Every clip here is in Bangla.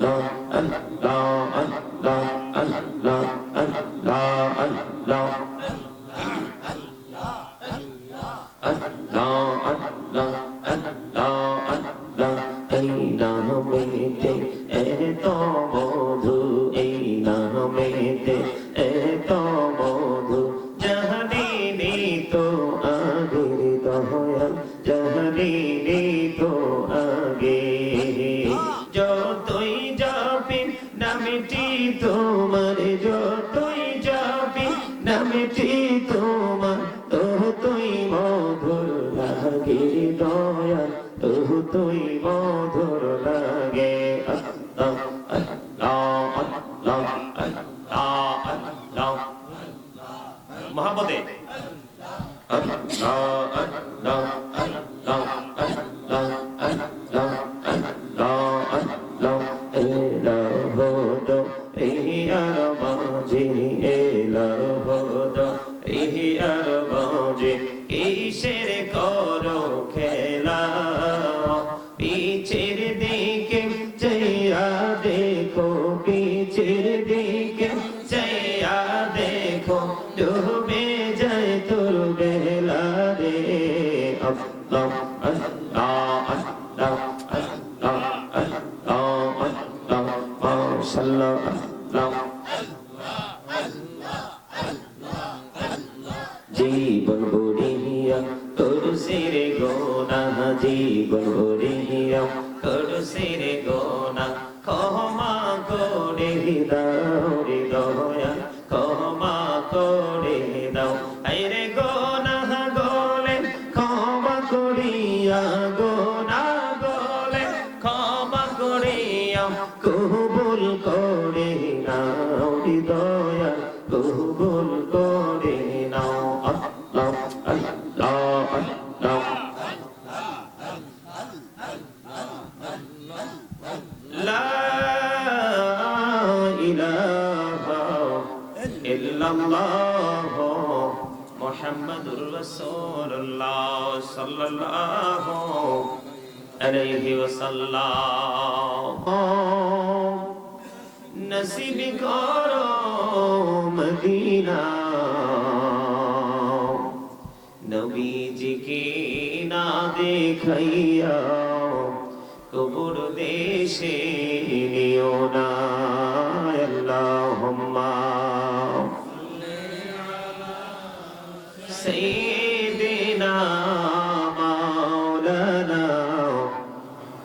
嗯 নামটি তোমার ততই মধুর লাগে দয়াল তুই মধুর লাগে আল্লাহ আল্লাহ আল্লাহ আল্লাহ আল্লাহ মহাপদে আল্লাহ আল্লাহ আল্লাহ আল্লাহ জীবন গড়িয়া তোর সিরে গোনা জীবন গড়িয়া তোর সিরে গোনা ক্ষমা করে দাও রে কবুল করে নাও। আল্লাহ আল্লাহ আল্লাহ। লা ইলাহা ইল্লাল্লাহ মুহাম্মাদুর রাসূলুল্লাহ সাল্লাল্লাহু আলাইহি ওয়াসাল্লাম। নসিব করো মদিনা। নবীজিকে না দেখাইয়া কবর দেশে নিও না। আল্লাহুম্মা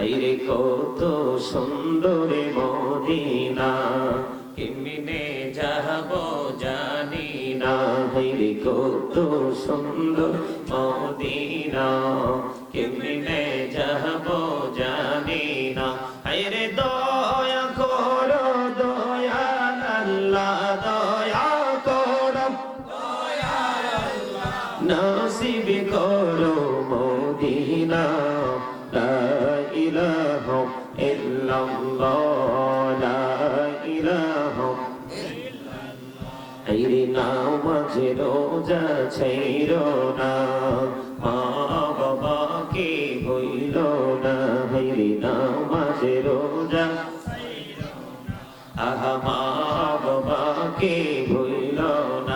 আইরে কত সুন্দর মদিনা, কেমনে যাব জানি না হাইরে কত সুন্দর মদিনা, কেমনে যাব জানি না হাইরে দয়া আইরে নামাজে রোজা ছাইর না। মা বাবাকে হইল না। এই নামাজে রোজা আহা, মা বাবাকে হইল না।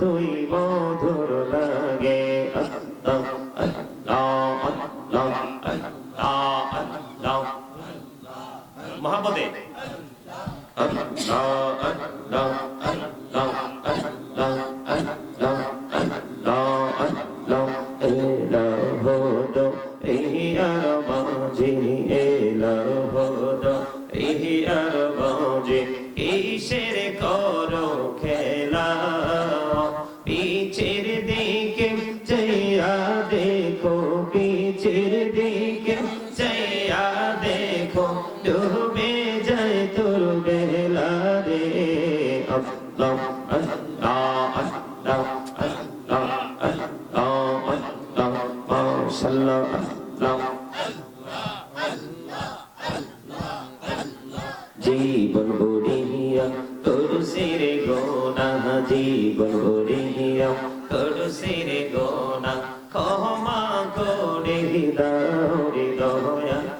তুই মধুর লাগে আল্লাহ আল্লাহ আল্লাহ আল্লাহ আল্লাহ মহাপদে আল্লাহ আল্লাহ আল্লাহ আল্লাহ আল্লাহ আল্লাহ আল্লাহ দিকে চাইয়া দেখো ডুবে যায় তোর বেলা রে আল্লাহ আল্লাহ আল্লাহ আল্লাহ আল্লাহ আল্লাহ মাশাআল্লাহ আল্লাহ জীবন গড়িয়া তোর সিরে গোনা জীবন গড়িয়া তোর সিরে গোনা ক্ষমা করে দাও রে দয়া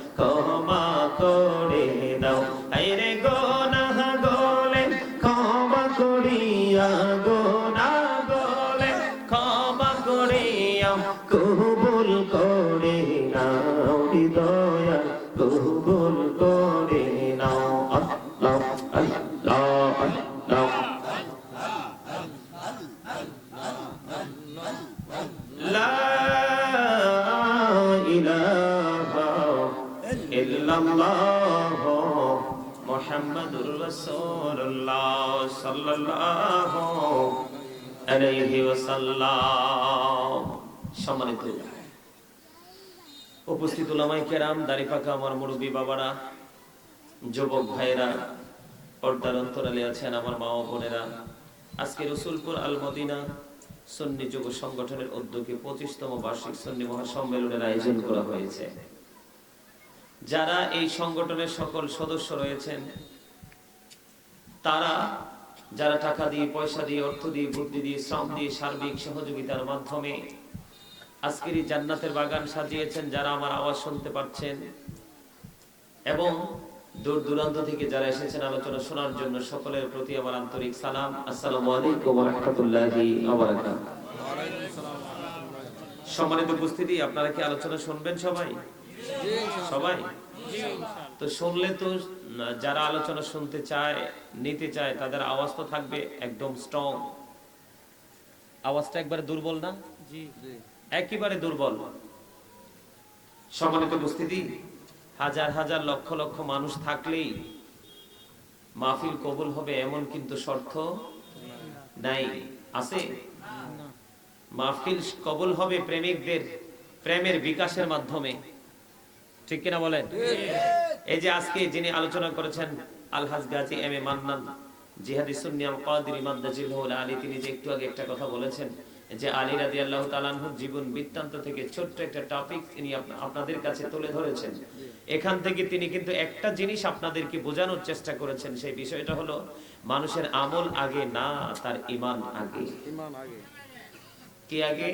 সম্মানিত উপস্থিত ওলামাই কেরাম দাড়ি পাকা আমার মুরব্বী বাবারা, যুবক ভাইরা পর্দার অন্তরালে আছেন আমার মা ও বোনেরা। আজকে রসুলপুর আল মদিনা সন্নি যুব সংগঠনের উদ্যোগে পঁচিশতম বার্ষিক সন্নি মহাসম্মেলনের আয়োজন করা হয়েছে। যারা এই সংগঠনের সকল সদস্য রয়েছেন তারা যারা টাকা দিয়ে, পয়সা দিয়ে, অর্থ দিয়ে, বুদ্ধি দিয়ে, শ্রম দিয়ে, সার্বিক সহযোগিতার মাধ্যমে আজকের এই জান্নাতের বাগান সাজিয়েছেন, যারা আমার আওয়াজ শুনতে পাচ্ছেন এবং দূর দূরান্ত থেকে যারা এসেছেন আলোচনা শোনার জন্য, সকলের প্রতি আমার আন্তরিক সালাম। আসসালামু আলাইকুম ওয়া রাহমাতুল্লাহি ওয়া বারাকাতুহু। সম্মানিত উপস্থিতি, আপনারা কি আলোচনা শুনবেন সবাই? সবাই? তো শুনলে তো যারা আলোচনা শুনতে চায় নিতে চায় তাদের আওয়াজ তো থাকবে একদম স্ট্রং আওয়াজটা একবারে দুর্বল না? একেবারে দুর্বল। সম্মানিত উপস্থিতি হাজার হাজার লক্ষ লক্ষ মানুষ থাকলেই মাহফিল কবুল হবে এমন কিন্তু শর্ত নাই। আছে? মাহফিল কবুল হবে প্রেমিকদের প্রেমের বিকাশের মাধ্যমে। ঠিক কিনা বলেন? এই যে আজকে যিনি আলোচনা করেছেন আলহাজ গাজী এম এ মান্নান জিহাদি সুন্নিয়াম কাদির ইমাদ্দাজিল আলী তিনি যে একটু আগে একটা কথা বলেছেন যে আলী রাদি আল্লাহ তালানহুর জীবন বৃত্তান্ত থেকে ছোট্ট একটা টপিক তিনি আপনাদের কাছে তুলে ধরেছেন। এখান থেকে তিনি কিন্তু একটা জিনিস আপনাদেরকে বোঝানোর চেষ্টা করেছেন সেই বিষয়টা হলো মানুষের আমল আগে না তার ইমান আগে। কি আগে?